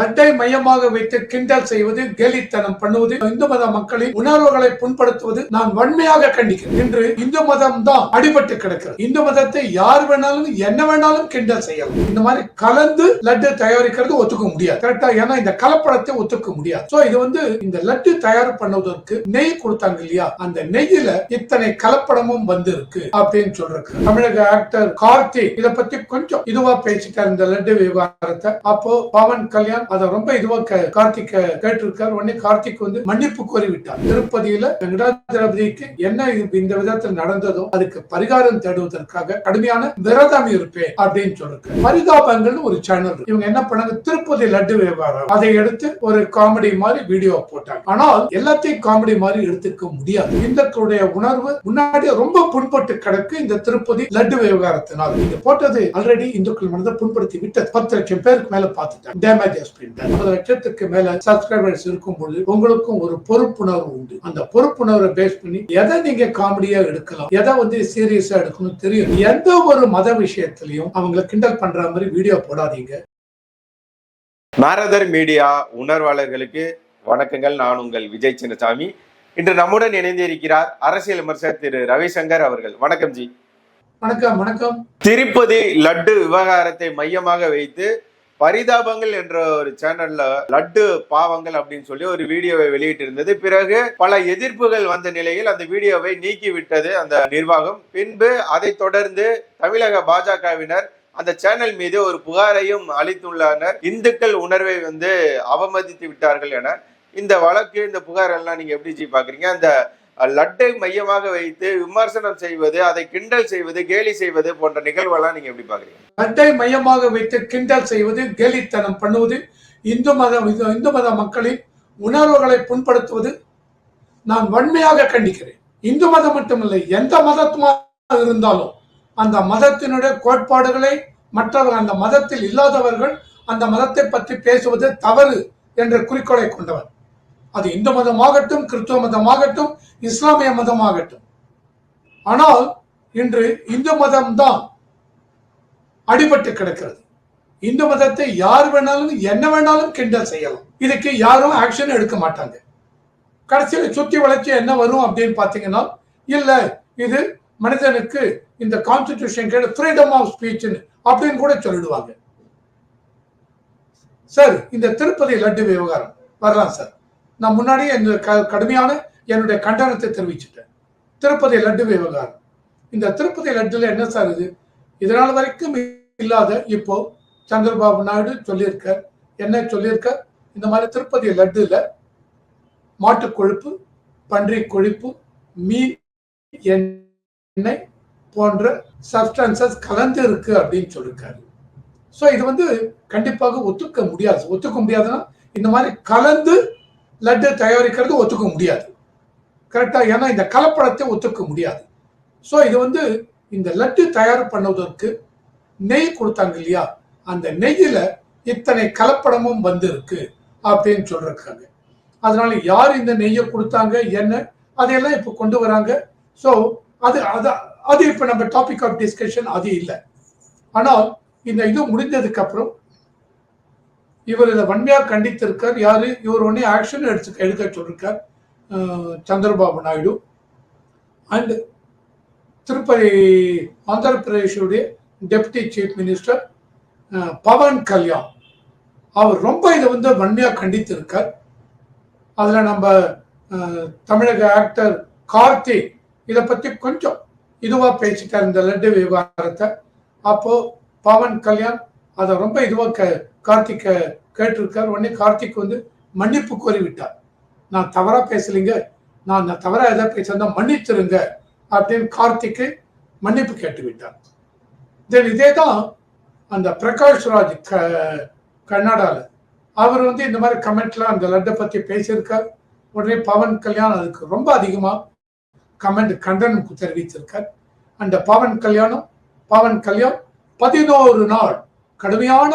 லட்டை மையமாக வைத்து கிண்டல் செய்வது கேலித்தனம் பண்ணுவது இந்து மத மக்களின் உணர்வுகளை புண்படுத்துவது நான் வன்மையாக கண்டிக்கிறேன். இன்று இந்து மதம் தான் அடிபட்டு கிடக்கிறது. இந்து மதத்தை யார் வேணாலும் என்ன வேணாலும் கிண்டல் செய்யலாம். இந்த மாதிரி கலந்து லட்டு தயாரிக்கிறது ஒத்துக்க முடியாது. கரெக்டா ஏன்னா இந்த கலப்படத்தை ஒத்துக்க முடியாது. சோ இது வந்து இந்த லட்டு தயார் பண்ணுவதற்கு நெய் கொடுத்தாங்க இல்லையா? அந்த நெய்யில இத்தனை கலப்படமும் வந்து இருக்கு அப்படின்னு சொல்றாங்க. தமிழக ஆக்டர் கார்த்திக் இத பத்தி கொஞ்சம் இதுவா பேசிட்டார் இந்த லட்டு விவகாரத்தை. அப்போ பவன் கல்யாண் அதை ரொம்ப இதுவா கார்த்திக் கேட்டிருக்கார். உடனே கார்த்திக் வந்து மன்னிப்பு கோரி விட்டார் திருப்பதியில வெங்கடாஜலபதிக்கு என்ன இது இந்த விதத்தில் நடந்ததோ அதுக்கு பரிகாரம் தேடுவதற்காக கடுமையான விரதம் இருப்பேன் அப்படின்னு சொல்லிருக்கு பரிதாபங்கள் ஒரு சேனல் இவங்க என்ன பண்ணாங்க? திருப்பதி லட்டு வியாபாரம். அதை எடுத்து ஒரு காமெடி மாதிரி வீடியோ போட்டாங்க. ஆனால் எல்லாத்தையும் காமெடி மாதிரி எடுத்துக்க முடியாது. இந்துக்களுடைய உணர்வு முன்னாடி ரொம்ப புண்பட்டு கிடக்கு இந்த திருப்பதி லட்டு விவகாரத்தினால் இது போட்டது ஆல்ரெடி இந்துக்கள் மனதை புண்படுத்தி விட்டது. பத்து லட்சம் பேருக்கு மேல பார்த்துட்டாங்க. டேமேஜ் ஐம்பது லட்சத்துக்கு மேல சப்ஸ்கிரைபர்ஸ் இருக்கும் பொழுது உங்களுக்கும் ஒரு பொறுப்புணர்வு உண்டு. அந்த பொறுப்புணர்வை பேஸ் பண்ணி எதை நீங்க காமெடியா எடுக்கலாம் எதை வந்து சீரியஸா எடுக்கணும் தெரியும். எந்த ஒரு மத விஷயத்திலையும் அவங்கள கிண்டல் பண்ற மாதிரி வீடியோ போடாதீங்க. நாரதர் மீடியா உணர்வாளர்களுக்கு வணக்கங்கள். நான் உங்கள் விஜய் சின்னசாமி. இன்று நம்முடன் இணைந்திருக்கிறார் அரசியல் விமர்சகர் திரு ரவிசங்கர் அவர்கள். வணக்கம் ஜி. வணக்கம் வணக்கம். திருப்பதி லட்டு விவகாரத்தை மையமாக வைத்து பரிதாபங்கள் என்ற ஒரு சேனல்ல லட்டு பாவங்கள் அப்படின்னு சொல்லி ஒரு வீடியோவை வெளியிட்டிருந்தது. பிறகு பல எதிர்ப்புகள் வந்த நிலையில் அந்த வீடியோவை நீக்கிவிட்டது அந்த நிர்வாகம். பின்பு அதை தொடர்ந்து தமிழக பாஜகவினர் அந்த சேனல் மீது ஒரு புகாரையும் அளித்துள்ளனர். இந்துக்கள் உணர்வை வந்து அவமதித்து விட்டார்கள் என. இந்த வழக்கு இந்த புகார் எல்லாம் நீங்க எப்படி ஜி பாக்குறீங்க? அந்த லட்டை மையமாக வைத்து விமர்சனம் செய்வது அதை கிண்டல் செய்வது கேலி செய்வது போன்ற நிகழ்வெல்லாம் நீங்க எப்படி பாக்குறீங்க லட்டை மையமாக வைத்து கிண்டல் செய்வது கேலித்தனம் பண்ணுவது இந்து மத இந்து மத மக்களின் உணர்வுகளை புண்படுத்துவது நான் வன்மையாக கண்டிக்கிறேன். இந்து மதம் மட்டுமில்லை எந்த மதத்துமாக இருந்தாலும் அந்த மதத்தினுடைய கோட்பாடுகளை மற்றவர் அந்த மதத்தில் இல்லாதவர்கள் அந்த மதத்தை பற்றி பேசுவது தவறு என்ற குறிக்கோளை கொண்டவர். அது இந்து மதமாகட்டும் கிறிஸ்துவ மதமாகட்டும் இஸ்லாமிய மதமாகட்டும். ஆனால் இன்று இந்து மதம்தான் அடிபட்டு கிடக்கிறது. இந்து மதத்தை யார் வேணாலும் என்ன வேணாலும் கிண்டல் செய்யலாம். இதுக்கு யாரும் ஆக்ஷன் எடுக்க மாட்டாங்க. கடைசியில் சுத்தி வளர்ச்சி என்ன வரும் அப்படின்னு பார்த்தீங்கன்னா இல்ல இது மனிதனுக்கு இந்த கான்ஸ்டிடியூஷன் கேட்டு ஃப்ரீடம் ஆஃப் ஸ்பீச்னு அப்படின்னு கூட சொல்லிடுவாங்க. சார் இந்த திருப்பதி லட்டு விவகாரம். வரலாம் சார். நான் முன்னாடியே இந்த க- கடுமையான என்னுடைய கண்டனத்தை தெரிவிச்சிட்டேன். திருப்பதி லட்டு விவகாரம். இந்த திருப்பதி லட்டுல என்ன சார் இது? இதனால் வரைக்கும் இல்லாத இப்போ சந்திரபாபு நாயுடு சொல்லியிருக்க என்ன சொல்லியிருக்க இந்த மாதிரி திருப்பதி லட்டுல மாட்டு கொழுப்பு பன்றி கொழுப்பு மீன் எண்ணெய் போன்ற சப்ஸ்டன்சஸ் கலந்து இருக்கு அப்படின்னு சொல்லியிருக்காரு. ஸோ இது வந்து கண்டிப்பாக ஒத்துக்க முடியாது. ஒத்துக்க முடியாதுன்னா இந்த மாதிரி கலந்து லட்டு தயாரிக்கிறது ஒத்துக்க முடியாது. கரெக்டாக ஏன்னா இந்த கலப்படத்தை ஒத்துக்க முடியாது. ஸோ இது வந்து இந்த லட்டு தயார் பண்ணுவதற்கு நெய் கொடுத்தாங்க இல்லையா? அந்த நெய்யில் இத்தனை கலப்படமும் வந்திருக்கு அப்படின்னு சொல்லியிருக்காங்க அதனால யார் இந்த நெய்யை கொடுத்தாங்க? என்ன? அதையெல்லாம் இப்போ கொண்டு வராங்க. ஸோ அது அது அது இப்போ நம்ம டாபிக் ஆஃப் டிஸ்கஷன் அது இல்லை. ஆனால் இந்த இது முடிஞ்சதுக்கு அப்புறம் இவர் இதை வன்மையாக கண்டித்திருக்கார். யாரு? இவர் உடனே ஆக்ஷன் எடுத்து எடுக்க சொல்லிருக்கார். Chandrababu Naidu. And Tirupati Andhra பிரதேஷுடைய deputy chief minister Pawan Kalyan. அவர் ரொம்ப இதை வந்து வன்மையாக கண்டித்திருக்கார். அதில் நம்ம தமிழக ஆக்டர் கார்த்திக் இதை பற்றி கொஞ்சம் இதுவாக பேசிட்டார் இந்த லட்டு விவகாரத்தை. அப்போது பவன் கல்யாண் அதை ரொம்ப இதுவாக க- கார்த்திக் கேட்டிருக்கார். உடனே கார்த்திக் வந்து மன்னிப்பு கோரி விட்டார் நான் தவறாக பேசலைங்க. நான் நான் தவறாக எதாவது பேசியிருந்தா மன்னிச்சிருங்க அப்படின்னு கார்த்திக்கு மன்னிப்பு கேட்டு விட்டார் தென் இதே தான் அந்த பிரகாஷ் ராஜ் க கர்நாடால அவர் வந்து இந்த மாதிரி கமெண்ட்லாம் அந்த லட்டை பற்றி பேசியிருக்கார். உடனே பவன் கல்யாணம் அதுக்கு ரொம்ப அதிகமாக கமெண்ட் கண்டனம் தெரிவித்திருக்கார் அந்த பவன் கல்யாணம் பவன் கல்யாணம் பதினோரு நாள் கடுமையான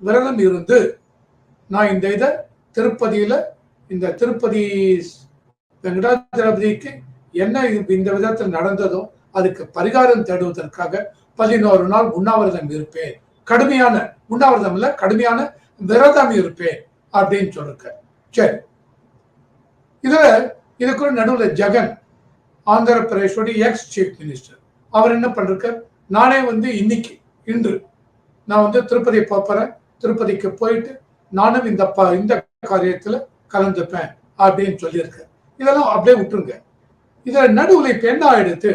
விரதம் இருந்து நான் இந்த இதை திருப்பதியில இந்த திருப்பதி வெங்கடாதிரபதிக்கு என்ன இது இந்த விதத்தில் நடந்ததோ அதுக்கு பரிகாரம் தேடுவதற்காக பதினோரு நாள் உண்ணாவிரதம் இருப்பேன். கடுமையான உண்ணாவிரதம் இல்ல கடுமையான விரதம் இருப்பேன் அப்படின்னு சொல்லிருக்க சரி. இதுல இதுக்குள்ள நடுவில் ஜெகன் ஆந்திர பிரதேஷோட எக்ஸ் சீஃப் மினிஸ்டர் அவர் என்ன பண்ணிருக்கார்? நானே வந்து இன்னைக்கு இன்று நான் வந்து திருப்பதி போறேன். திருப்பதிக்கு போயிட்டு நானும் இந்த ப இந்த காரியத்துல கலந்துப்பேன் அப்படின்னு சொல்லியிருக்கேன். இதெல்லாம் அப்படியே விட்டுருங்க. இதுல நடுவில் இப்ப என்ன ஆயிடுத்து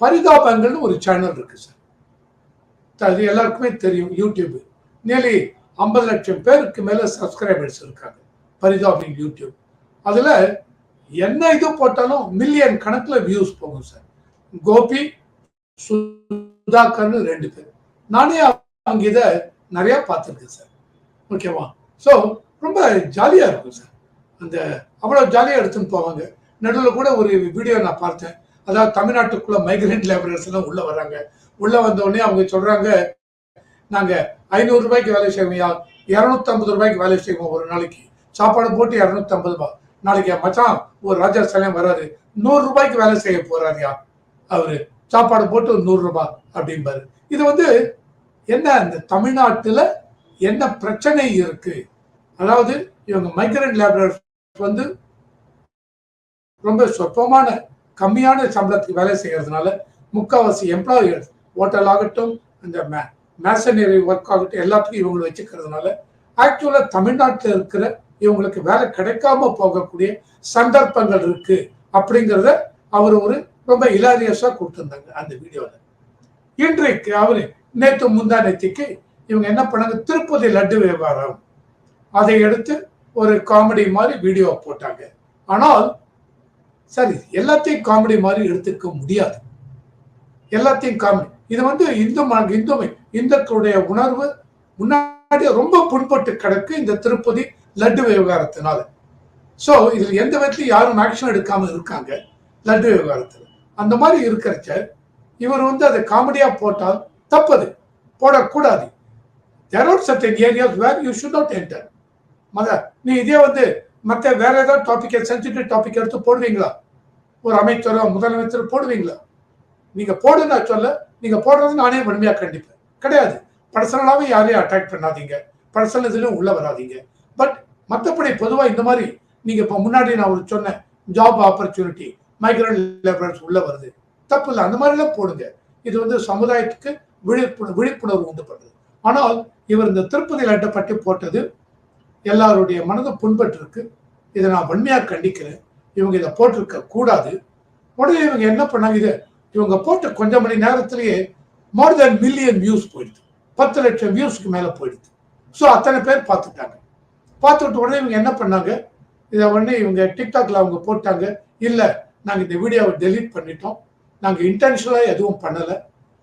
பரிதாபங்கள்னு ஒரு சேனல் இருக்கு சார் அது எல்லாருக்குமே தெரியும் யூடியூப் நியர்லி ஐம்பது லட்சம் பேருக்கு மேல சப்ஸ்கிரைபர்ஸ் இருக்காங்க பரிதாபிங் யூடியூப் அதுல என்ன இது போட்டாலும் மில்லியன் கணக்குல வியூஸ் போகும் சார் கோபி சுதாகர்னு ரெண்டு பேர். நானே அங்கே இதை நிறைய பார்த்துருக்கேன் சார். ஓகேவா? ஸோ ரொம்ப ஜாலியா இருக்கும் சார். அந்த அவ்வளோ ஜாலியாக எடுத்துன்னு போவாங்க. நடுவில் கூட ஒரு வீடியோ நான் பார்த்தேன். அதாவது தமிழ்நாட்டுக்குள்ள மைக்ரேட் லேபரர்ஸ் எல்லாம் உள்ள வர்றாங்க. உள்ள வந்தவொடனே அவங்க சொல்றாங்க நாங்க ஐநூறு ரூபாய்க்கு வேலை செய்வோம்யா. இரநூத்தம்பது ரூபாய்க்கு வேலை செய்வோம் ஒரு நாளைக்கு. சாப்பாடு போட்டு இரநூத்தம்பது ரூபாய் நாளைக்கு என் மச்சான் ஒரு ராஜா சலம் வராரு நூறு ரூபாய்க்கு வேலை செய்ய போறாருயா? அவரு சாப்பாடு போட்டு ஒரு நூறு ரூபாய் அப்படிம்பாரு. இது வந்து என்ன இந்த தமிழ்நாட்டில் என்ன பிரச்சனை இருக்கு? அதாவது இவங்க மைக்ரண்ட் லேபரர்ஸ் வந்து ரொம்ப சொற்பமான கம்மியான சம்பளத்துக்கு வேலை செய்யறதுனால முக்காவாசி எம்ப்ளாயர்ஸ் ஹோட்டல் ஆகட்டும் இந்த மேசனரி ஒர்க் ஆகட்டும் எல்லாத்துக்கும் இவங்களை வச்சுக்கிறதுனால ஆக்சுவலாக தமிழ்நாட்டில் இருக்கிற இவங்களுக்கு வேலை கிடைக்காம போகக்கூடிய சந்தர்ப்பங்கள் இருக்கு. அப்படிங்கிறத அவர் ஒரு ரொம்ப இலாரியஸாக கொடுத்துருந்தாங்க அந்த வீடியோவில் இன்றைக்கு அவரு நேற்று முந்தா நேற்றுக்கு இவங்க என்ன பண்ணாங்க? திருப்பதி லட்டு வியாபாரம். அதை எடுத்து ஒரு காமெடி மாதிரி வீடியோ போட்டாங்க. ஆனால் சரி எல்லாத்தையும் காமெடி மாதிரி எடுத்துக்க முடியாது. எல்லாத்தையும் காமெடி இது வந்து இந்து ம- இந்து இந்துக்களுடைய உணர்வு முன்னாடி ரொம்ப புண்பட்டு கிடக்கு இந்த திருப்பதி லட்டு விவகாரத்தினால ஸோ இதில் எந்த விதத்துலையும் யாரும் ஆக்ஷன் எடுக்காம இருக்காங்க லட்டு விவகாரத்தில் அந்த மாதிரி இருக்கிறச்ச இவர் வந்து அதை காமெடியா போட்டால் தப்பது. போடக்கூடாது. There are certain areas where you should not enter மத நீ இதே வந்து மற்ற வேற ஏதாவது டாபிக்கை சென்சிட்டிவ் டாபிக் எடுத்து போடுவீங்களா? ஒரு அமைச்சரோ முதலமைச்சர் போடுவீங்களா? நீங்க போடுன்னு சொல்ல நீங்க போடுறது நானே வன்மையா கண்டிப்பேன். கிடையாது. பர்சனலாகவே யாரையும் அட்டாக் பண்ணாதீங்க. பர்சனல் இதுலையும் உள்ள வராதீங்க. பட் மற்றபடி பொதுவாக இந்த மாதிரி நீங்க இப்போ முன்னாடி நான் ஒரு சொன்னேன் ஜாப் ஆப்பர்ச்சுனிட்டி மைக்ரண்ட் லேபரர்ஸ் உள்ள வருது. தப்பு இல்லை அந்த மாதிரிலாம் போடுங்க. இது வந்து சமுதாயத்துக்கு விழிப்புணர்வு விழிப்புணர்வு உண்டு பண்ணுது. ஆனால் இவர் இந்த திருப்பதி லட்டை பற்றி போட்டது எல்லாருடைய மனதை புண்பட்டிருக்கு. இதை நான் வன்மையாக கண்டிக்கிறேன். இவங்க இதை போட்டிருக்க கூடாது. உடனே இவங்க என்ன பண்ணாங்க? இது இவங்க போட்ட கொஞ்ச மணி நேரத்திலேயே மோர் தென் மில்லியன் வியூஸ் போயிடுது. பத்து லட்சம் வியூஸ்க்கு மேலே போயிடுது. ஸோ அத்தனை பேர் பார்த்துட்டாங்க. பார்த்துட்டு உடனே இவங்க என்ன பண்ணாங்க? இதை உடனே இவங்க டிக்டாக்ல அவங்க போட்டாங்க. இல்லை நாங்கள் இந்த வீடியோவை டெலீட் பண்ணிட்டோம். நாங்கள் இன்டென்ஷனலாக எதுவும் பண்ணலை.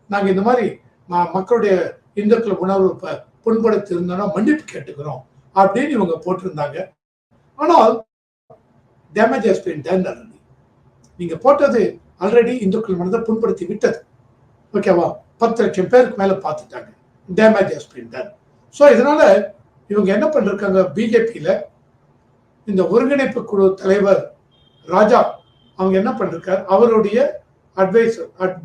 நாங்கள் இந்த மாதிரி ம- மக்களுடைய இந்துக்கள் உணர்வு புண்படுத்திருந்தோம்னா மன்னிப்பு கேட்டுக்கிறோம் அப்படின்னு இவங்க போட்டிருந்தாங்க. ஆனால் damage has been done already போட்டது ஆல்ரெடி இந்துக்கள் மனதை புண்படுத்தி விட்டது. ஓகேவா பத்து லட்சம் பேருக்கு மேலே பார்த்துட்டாங்க. டேமேஜ் ஹஸ் been ஸோ இதனால இவங்க என்ன பண்ணிருக்காங்க? பிஜேபியில் இந்த ஒருங்கிணைப்பு குழு தலைவர் ராஜா அவங்க என்ன பண்ணிருக்காரு? அவருடைய advice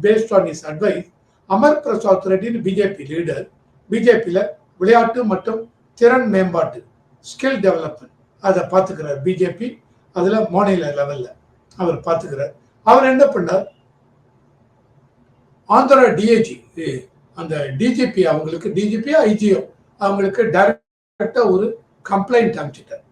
based on is advice Amar Prasad ரெட்டின்னு BJP leader பிஜேபியில் விளையாட்டு மற்றும் திறன் மேம்பாட்டு ஸ்கில் டெவலப்மெண்ட் அதை பார்த்துக்கிறார் பிஜேபி அதில் மாநில லெவலில் அவர் பார்த்துக்கிறார். அவர் என்ன பண்ணார்? ஆந்திரா டிஏஜி அந்த டிஜிபி அவங்களுக்கு டிஜிபி ஐஜிஓ அவங்களுக்கு டைரக்டாக ஒரு கம்ப்ளைண்ட் அனுப்பிச்சிட்டார்.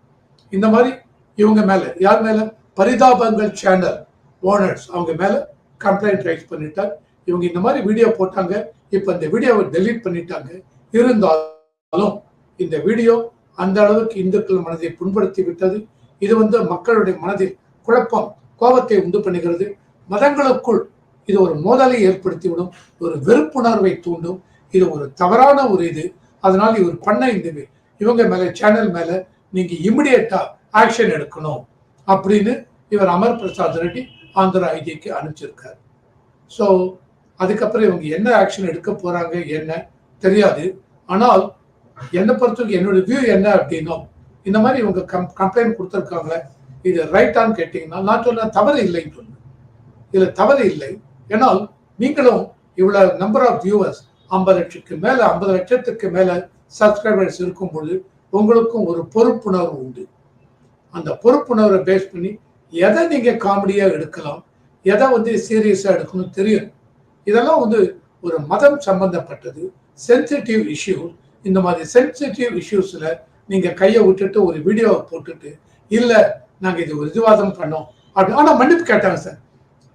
இந்த மாதிரி இவங்க மேலே யார் மேலே? பரிதாபங்கள் சேனல் ஓனர்ஸ் அவங்க மேலே கம்ப்ளைண்ட் ரைஸ் பண்ணிட்டார். இவங்க இந்த மாதிரி வீடியோ போட்டாங்க. இப்போ இந்த வீடியோவை டெலீட் பண்ணிட்டாங்க. இருந்தாலும் இந்த வீடியோ அந்த அளவுக்கு இந்துக்கள் மனதை புண்படுத்தி விட்டது. இது வந்து மக்களுடைய மனதில் குழப்பம் கோபத்தை உண்டு பண்ணுகிறது. மதங்களுக்குள் இது ஒரு மோதலை ஏற்படுத்திவிடும். ஒரு வெறுப்புணர்வை தூண்டும். இது ஒரு தவறான ஒரு இது. அதனால் இவர் பண்ண இந்த இவங்க மேலே சேனல் மேலே நீங்கள் இமிடியேட்டா ஆக்ஷன் எடுக்கணும். அப்படின்னு இவர் அமர் பிரசாத் ரெட்டி ஆந்திரா ஐஜிக்கு அனுப்பிச்சிருக்காரு. ஸோ அதுக்கப்புறம் இவங்க என்ன ஆக்ஷன் எடுக்க போறாங்க என்ன? தெரியாது. ஆனால் என்னை பொறுத்தவரைக்கும் என்னோட வியூ என்ன அப்படின்னா இந்த மாதிரி இவங்க கம் கம்ப்ளைண்ட் கொடுத்துருக்காங்களே இது ரைட்டான்னு கேட்டீங்கன்னா நான் சொல்ல தவறு இல்லைன்னு சொன்னேன் இதில் தவறு இல்லை. ஏன்னால் நீங்களும் இவ்வளோ நம்பர் ஆஃப் வியூவர்ஸ் ஐம்பது லட்சத்துக்கு மேலே ஐம்பது லட்சத்துக்கு மேலே சப்ஸ்கிரைபர்ஸ் இருக்கும்பொழுது உங்களுக்கும் ஒரு பொறுப்புணர்வு உண்டு. அந்த பொறுப்புணர்வை பேஸ் பண்ணி எதை நீங்கள் காமெடியாக எடுக்கலாம்? எதை வந்து சீரியஸாக எடுக்கணும் தெரியும். இதெல்லாம் வந்து ஒரு மதம் சம்பந்தப்பட்டது. சென்சிட்டிவ் இஷ்யூ இந்த மாதிரி சென்சிட்டிவ் இஷ்யூஸில் நீங்கள் கையை விட்டுட்டு ஒரு வீடியோவை போட்டுட்டு இல்லை நாங்கள் இது ஒரு விவாதம் பண்ணோம். அப்படி. ஆனால் மன்னிப்பு கேட்டாங்க சார்.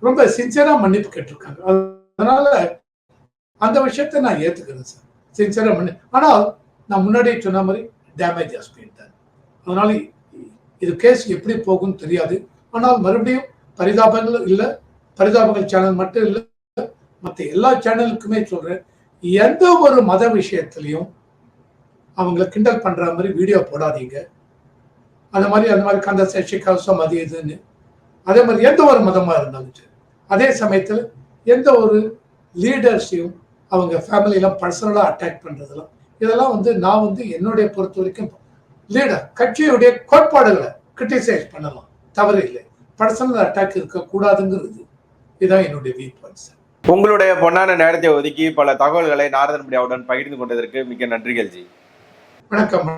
ரொம்ப சின்சியராக மன்னிப்பு கேட்டிருக்காங்க. அதனால அந்த விஷயத்த நான் ஏற்றுக்கிறேன் சார். சின்சியராக மன்னி ஆனால் நான் முன்னாடியே சொன்ன மாதிரி டேமேஜ் ஹஸ் அதனால இது கேஸ் எப்படி போகும்னு தெரியாது. ஆனால் மறுபடியும் பரிதாபங்கள் இல்லை. பரிதாபங்கள் சேனல் மட்டும் இல்லை. மற்ற எல்லா சேனலுக்குமே சொல்றேன். எந்த ஒரு மத விஷயத்திலையும் அவங்கள கிண்டல் பண்ற மாதிரி வீடியோ போடாதீங்க. அந்த மாதிரி அந்த மாதிரி கந்த சஷ்டி கவசம் அது இதுன்னு. அதே மாதிரி எந்த ஒரு மதமா இருந்தாலும் சரி. அதே சமயத்தில் எந்த ஒரு லீடர்ஸையும் அவங்க ஃபேமிலியெல்லாம் பர்சனலாக அட்டாக் பண்ணுறதெல்லாம் இதெல்லாம் வந்து நான் வந்து என்னுடைய பொறுத்த வரைக்கும் லீடர் கட்சியுடைய கோட்பாடுகளை கிரிட்டிசைஸ் பண்ணலாம். தவறு இல்லை பர்சனல் அட்டாக் இருக்கக்கூடாதுங்கிறது. இதுதான் என்னுடைய வீக் பாயிண்ட் சார் உங்களுடைய பொன்னான நேரத்தை ஒதுக்கி பல தகவல்களை நாரதன் மீடியாவுடன் பகிர்ந்து கொண்டதற்கு மிக்க நன்றிகள் ஜி. வணக்கம்.